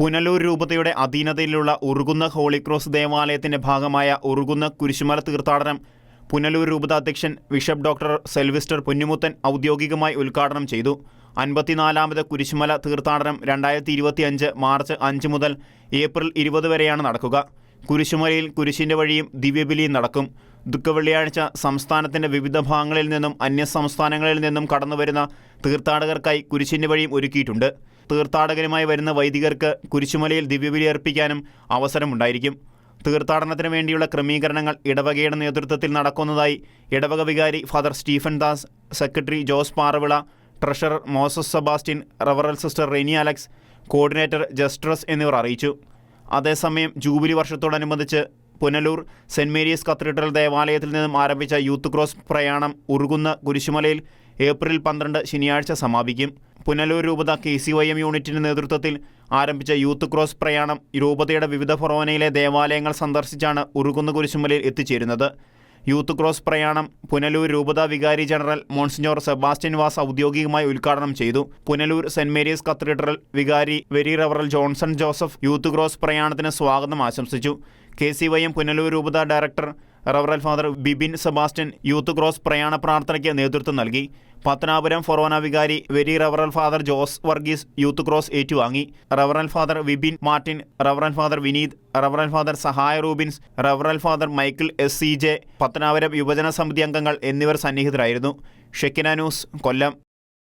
പുനലൂർ രൂപതയുടെ അധീനതയിലുള്ള ഉറുകുന്ന ഹോളിക്രോസ് ദേവാലയത്തിന്റെ ഭാഗമായ ഉറുകുന്ന കുരിശുമല തീർത്ഥാടനം പുനലൂർ രൂപത അധ്യക്ഷൻ ബിഷപ്പ് ഡോക്ടർ സെൽവിസ്റ്റർ പൊന്നുമുത്തൻ ഔദ്യോഗികമായി ഉദ്ഘാടനം ചെയ്തു. അൻപത്തിനാലാമത് കുരിശുമല തീർത്ഥാടനം രണ്ടായിരത്തി ഇരുപത്തിയഞ്ച് മാർച്ച് അഞ്ച് മുതൽ ഏപ്രിൽ ഇരുപത് വരെയാണ് നടക്കുക. കുരിശുമലയിൽ കുരിശിന്റെ വഴിയും ദിവ്യബലിയും നടക്കും. ദുഃഖവെള്ളിയാഴ്ച സംസ്ഥാനത്തിന്റെ വിവിധ ഭാഗങ്ങളിൽ നിന്നും അന്യസംസ്ഥാനങ്ങളിൽ നിന്നും കടന്നുവരുന്ന തീർത്ഥാടകർക്കായി കുരിശിന്റെ വഴിയും ഒരുക്കിയിട്ടുണ്ട്. തീർത്ഥാടകരുമായി വരുന്ന വൈദികർക്ക് കുരിശുമലയിൽ ദിവ്യബലി അർപ്പിക്കാനും അവസരമുണ്ടായിരിക്കും. തീർത്ഥാടനത്തിന് വേണ്ടിയുള്ള ക്രമീകരണങ്ങൾ ഇടവകയുടെ നേതൃത്വത്തിൽ നടക്കുന്നതായി ഇടവക വികാരി father Stephen Das secretary Jose Paravila treasurer Moses Sebastian റവറൽ sister Reni Alex coordinator ജസ്ട്രസ് എന്നിവർ അറിയിച്ചു. അതേസമയം ജൂബിലി വർഷത്തോടനുബന്ധിച്ച് പുനലൂർ സെന്റ് മേരീസ് കത്തീഡ്രൽ ദേവാലയത്തിൽ നിന്നും ആരംഭിച്ച യൂത്ത് ക്രോസ് പ്രയാണം ഉറുകുന്ന കുരിശുമലയിൽ ഏപ്രിൽ പന്ത്രണ്ട് ശനിയാഴ്ച സമാപിക്കും. പുനലൂർ രൂപത കെ സി വൈ എം യൂണിറ്റിന്റെ നേതൃത്വത്തിൽ ആരംഭിച്ച യൂത്ത് ക്രോസ് പ്രയാണം രൂപതയുടെ വിവിധ ഫൊറോനയിലെ ദേവാലയങ്ങൾ സന്ദർശിച്ചാണ് ഉറുകുന്ന കുരിശുമലയിൽ എത്തിച്ചേരുന്നത്. യൂത്ത് ക്രോസ് പ്രയാണം പുനലൂർ രൂപത വികാരി ജനറൽ മോൺസിഞ്ഞോർ സെബാസ്റ്റ്യൻ വാസ് ഔദ്യോഗികമായി ഉദ്ഘാടനം ചെയ്തു. പുനലൂർ സെന്റ് മേരീസ് കത്തീഡ്രൽ വികാരി very റവറൽ Johnson Joseph youth cross പ്രയാണത്തിന് സ്വാഗതം ആശംസിച്ചു. K C Y M Punalur രൂപത director റവറൽ father Bibin Sebastian youth cross പ്രയാണ പ്രാർത്ഥനയ്ക്ക് നേതൃത്വം നൽകി. പത്തനാപുരം ഫൊറോന വികാരി very റവറൽ father Jose Varghese youth cross ഏറ്റുവാങ്ങി. റവറൽ father Vibin Martin റവറൽ father Vineeth റവറൽ father സഹായ റൂബിൻസ് റവറൽ father Michael S C J Pathanapuram യുവജന സമിതി അംഗങ്ങൾ എന്നിവർ സന്നിഹിതരായിരുന്നു. ഷെക്കിന ന്യൂസ് കൊല്ലം.